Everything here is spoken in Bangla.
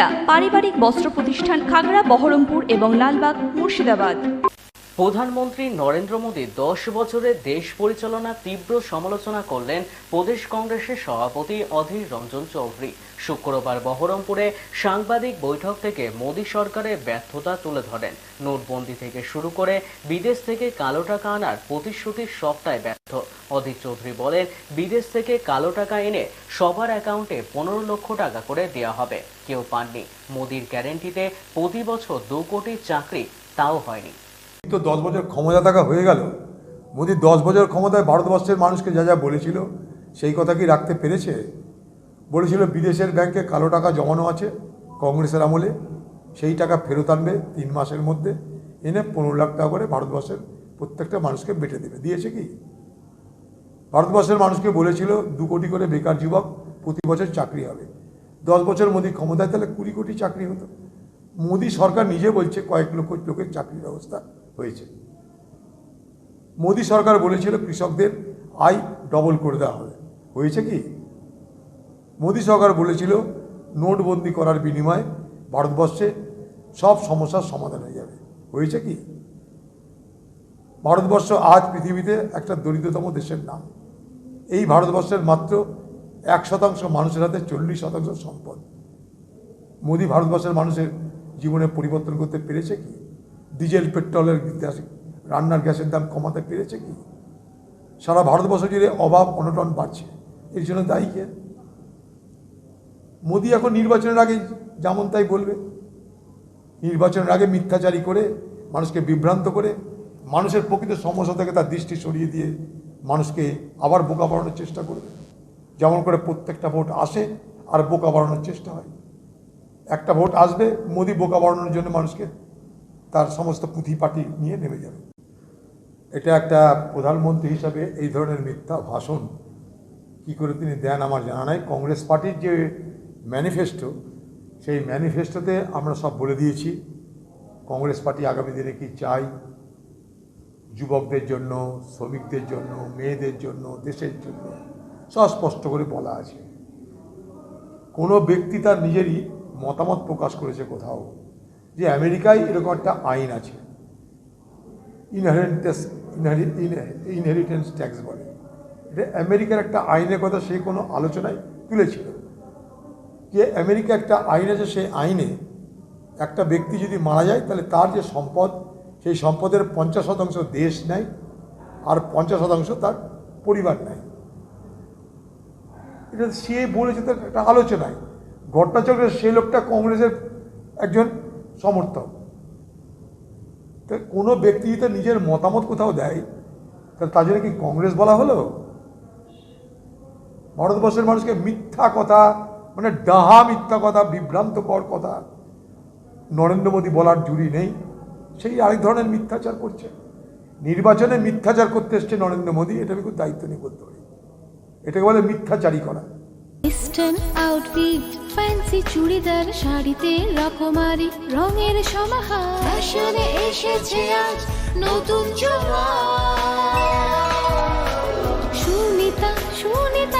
সুনিতা পারিবারিক বস্ত্র প্রতিষ্ঠান খাগড়া, বহরমপুর এবং লালবাগ, মুর্শিদাবাদ। প্রধানমন্ত্রী নরেন্দ্র মোদী দশ বছরের দেশ পরিচালনা তীব্র সমালোচনা করলেন প্রদেশ কংগ্রেসের সভাপতি অধীর রঞ্জন চৌধুরী। শুক্রবার বহরমপুরে সাংবাদিক বৈঠক থেকে মোদী সরকারের ব্যর্থতা তুলে ধরেন। নোটবন্দি থেকে শুরু করে বিদেশ থেকে কালো টাকা আনার প্রতিশ্রুতির সবটাই ব্যর্থ। অধীর চৌধুরী বলেন, বিদেশ থেকে কালো টাকা এনে সবার অ্যাকাউন্টে পনেরো লক্ষ টাকা করে দেওয়া হবে। কেউ পাননি। মোদির গ্যারেন্টিতে প্রতি বছর দু কোটি চাকরি তাও হয়নি। তো দশ বছর ক্ষমতা থাকা হয়ে গেল। মোদি দশ বছর ক্ষমতায় ভারতবর্ষের মানুষকে যা যা বলেছিল, সেই কথা কি রাখতে পেরেছে? বলেছিল, বিদেশের ব্যাংকে কালো টাকা জমানো আছে কংগ্রেসের আমলে, সেই টাকা ফেরত আনবে তিন মাসের মধ্যে, এনে পনেরো লাখ টাকা করে ভারতবর্ষের প্রত্যেকটা মানুষকে বেটে দেবে। দিয়েছে কি? ভারতবর্ষের মানুষকে বলেছিল, দু কোটি করে বেকার যুবক প্রতি বছর চাকরি হবে। দশ বছর মোদী ক্ষমতায়, তাহলে কুড়ি কোটি চাকরি হতো। মোদী সরকার নিজে বলছে, কয়েক লক্ষ লোকের চাকরির ব্যবস্থা হয়েছে। মোদী সরকার বলেছিল, কৃষকদের আয় ডবল করে দেওয়া হবে। হয়েছে কি? মোদী সরকার বলেছিল, নোটবন্দি করার বিনিময়ে ভারতবর্ষে সব সমস্যার সমাধান হয়ে যাবে। হয়েছে কি? ভারতবর্ষ আজ পৃথিবীতে একটা দরিদ্রতম দেশের নাম। এই ভারতবর্ষের মাত্র এক শতাংশ মানুষের হাতে চল্লিশ শতাংশ সম্পদ। মোদী ভারতবর্ষের মানুষের জীবনে পরিবর্তন করতে পেরেছে কি? ডিজেল, পেট্রোলের গ্যাস- রান্নার গ্যাসের দাম কমাতে পেরেছে কি? সারা ভারতবর্ষ জুড়ে অভাব, অনটন বাড়ছে। এর জন্য দায়ী কে? মোদি এখন নির্বাচনের আগে যেমন তাই বলবে। নির্বাচনের আগে মিথ্যাচারী করে, মানুষকে বিভ্রান্ত করে, মানুষের প্রকৃত সমস্যা থেকে তার দৃষ্টি সরিয়ে দিয়ে মানুষকে আবার বোকা বাড়ানোর চেষ্টা করবে। যেমন করে প্রত্যেকটা ভোট আসে আর বোকা বাড়ানোর চেষ্টা হয়। একটা ভোট আসবে, মোদি বোকা বাড়ানোর জন্য মানুষকে তার সমস্ত পুঁথি পাটি নিয়ে নেমে যাবে। এটা একটা প্রধানমন্ত্রী হিসাবে এই ধরনের মিথ্যা ভাষণ কি করে তিনি দেন আমার জানা নাই। কংগ্রেস পার্টির যে ম্যানিফেস্টো সেই ম্যানিফেস্টোতে আমরা সব বলে দিয়েছি। কংগ্রেস পার্টি আগামী দিনে কি চাই যুবকদের জন্য, শ্রমিকদের জন্য, মেয়েদের জন্য, দেশের জন্য, সব স্পষ্ট করে বলা আছে। কোনো ব্যক্তি তার নিজেরই মতামত প্রকাশ করেছে কোথাও, যে আমেরিকায় এরকম একটা আইন আছে। ইনহেরিটেন্স ইনহেরিটেন্স ট্যাক্স বলে। এটা আমেরিকার একটা আইনের কথা সে কোনো আলোচনায় তুলেছিল। যে আমেরিকা একটা আইন আছে, সেই আইনে একটা ব্যক্তি যদি মারা যায়, তাহলে তার যে সম্পদ, সেই সম্পদের পঞ্চাশ শতাংশ দেশ নেয় আর পঞ্চাশ শতাংশ তার পরিবার নেয়। এটা সে বলেছে, তার একটা আলোচনায় ভট্টাচার্য সে লোকটা কংগ্রেসের একজন সমর্থক। তো কোনো ব্যক্তি যদি নিজের মতামত কোথাও দেয়, তাহলে তার জন্য কি কংগ্রেস বলা হলো? ভারতবর্ষের মানুষকে মিথ্যা কথা মানে ডাহা মিথ্যা কথা বিভ্রান্তকর কথা। নরেন্দ্র মোদী বলার জুড়ি নেই। সেই আরেক ধরনের মিথ্যাচার করছে। নির্বাচনে মিথ্যাচার করতে এসছে নরেন্দ্র মোদী এটা আমি খুব দায়িত্ব নিয়ে বলতে পারি। এটাকে বলে মিথ্যাচারী করা। ওয়েস্টার্ন আউটফিট ফ্যান্সি চুড়িদার শাড়িতে রকমারি রঙের সমাহার। ফ্যাশনে এসেছে আজ নতুন সুনিতা সুনিতা